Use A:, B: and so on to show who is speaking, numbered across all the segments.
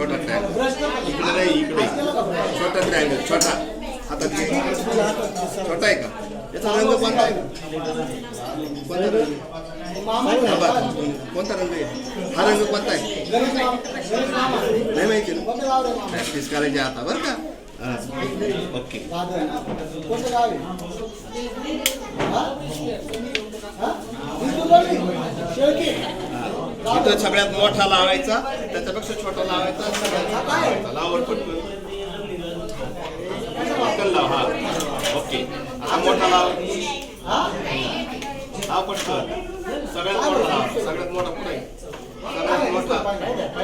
A: छोटा ट्रायंगल इकडे नाही इकडे. छोटा ट्रायंगल छोटा. हातात घे. छोटा आहे का? याचा रंग कोणता आहे? कोणता रंग? कोणता रंग आहे? हा रंग कोणता आहे? नाही माहिती ना? प्रॅक्टिस करायची आता बरं का? ओके.
B: कोणतं
A: तो सगळ्यात मोठा लावायचा त्याच्यापेक्षा छोटा लावायचा सगळ्यात लावायचा लावड पटकन पटकन लाव हा. ओके. हा मोठा लाव.
B: हा?
A: हा पटकन. सगळ्यात मोठा लाव. सगळ्यात मोठा पुढे सगळ्यात मोठा.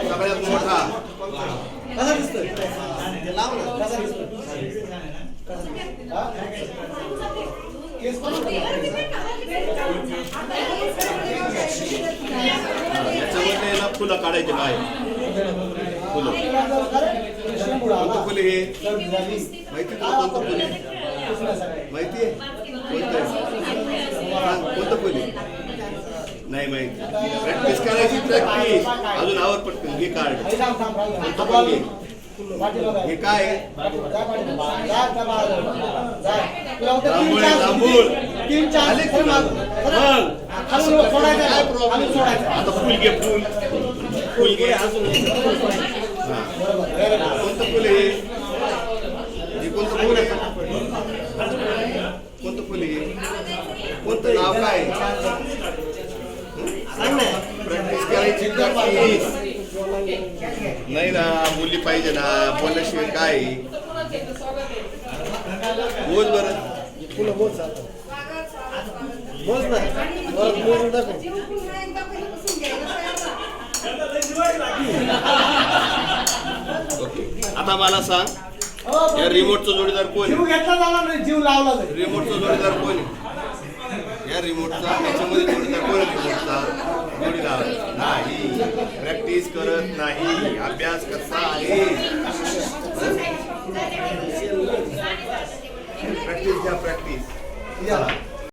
A: सगळ्यात मोठा.
B: कसा दिसतोय? लाव ना. कसा दिसतोय? केस कोणता?
A: हा, फुलं काढायची बाहेर फुलं. कोणतं फुले हे. माहिती तुला कोणतं फुले
B: पुसण्यासाठी.
A: माहिती आहे कोणतं कोणतं फुले नाही माहिती प्रॅक्टिस करायची प्रॅक्टिस अजून आवर पटकन घे कार्ड. कोणतं. हे काय आता फुल घे फुल फुल घे कोणतं फुल आहे हे कोणतं फुल आहे कोणतं फुल आहे कोणतं नाव काय प्रॅक्टिस करायची नाही ना मुली पाहिजे ना बोलल्याशिवाय काय बोल बरं
B: फुलं बोल आता. बोल ना.
A: आता मला सांग या रिमोटचा जोडीदार कोण
B: जीव घेतला झाला नाही जीव लावला नाही.
A: रिमोटचा जोडीदार कोण आहे? या रिमोटचा याच्यामध्ये जोडीदार कोण आहे रिमोटचा जोडीदार नाही. प्रॅक्टिस करत नाही अभ्यास कसा आहे. प्रॅक्टिस घ्या प्रॅक्टिस
B: या.